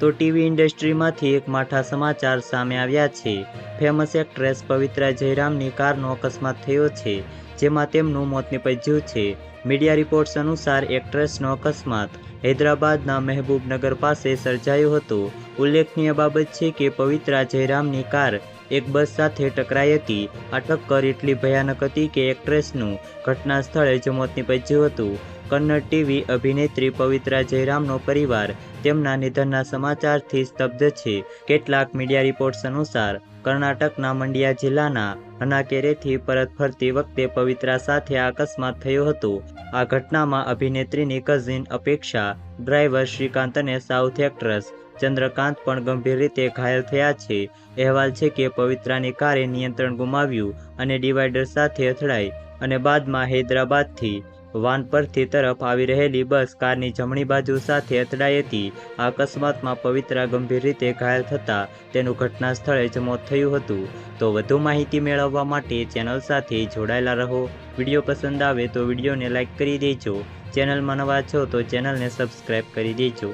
તો ટીવી ઇન્ડસ્ટ્રીમાંથી એક માઠા સમાચાર સામે આવ્યા છે. ફેમસ એક્ટ્રેસ પવિત્રા જયરામની કારનો અકસ્માત થયો છે, જેમાં તેમનું મોત નિપજ્યું છે. મીડિયા રિપોર્ટ્સ અનુસાર એક્ટ્રેસનો અકસ્માત હૈદરાબાદના મહેબૂબનગર પાસે સર્જાયો હતો. ઉલ્લેખનીય બાબત છે કે પવિત્રા જયરામની કાર એક બસ સાથે ટકરાઈ હતી. આ ટક્કર એટલી ભયાનક હતી કે એક્ટ્રેસનું ઘટના સ્થળે જ મોત નિપજ્યું હતું. કન્નડ ટીવી અભિનેત્રી પવિત્રા જયરામનો પરિવાર તેમના નિધનના સમાચારથી સ્તબ્ધ છે. કેટલાક મીડિયા રિપોર્ટ્સ અનુસાર, કર્ણાટકના મંડ્યા જિલ્લાના હનાકેરેથી પરત ફરતી વખતે પવિત્રા સાથે અકસ્માત થયો હતો. આ ઘટનામાં અભિનેત્રીની કઝિન અપેક્ષા ડ્રાઈવર શ્રીકાંત અને સાઉથ એક્ટ્રેસ ચંદ્રકાંત પણ ગંભીર રીતે ઘાયલ થયા છે. અહેવાલ છે કે પવિત્રાની કારે નિયંત્રણ ગુમાવ્યું અને ડિવાઈડર સાથે અથડાઈ અને બાદમાં હૈદરાબાદથી વાનપરથી તરફ આવી રહેલી બસ કારની જમણી બાજુ સાથે અથડાઈ હતી. આ અકસ્માતમાં પવિત્રા ગંભીર રીતે ઘાયલ થતાં તેનું ઘટના સ્થળે જ મોત થયું હતું. તો વધુ માહિતી મેળવવા માટે ચેનલ સાથે જોડાયેલા રહો. વીડિયો પસંદ આવે તો વિડીયોને લાઇક કરી દેજો. ચેનલમાં નવા છો તો ચેનલને સબસ્ક્રાઈબ કરી દેજો.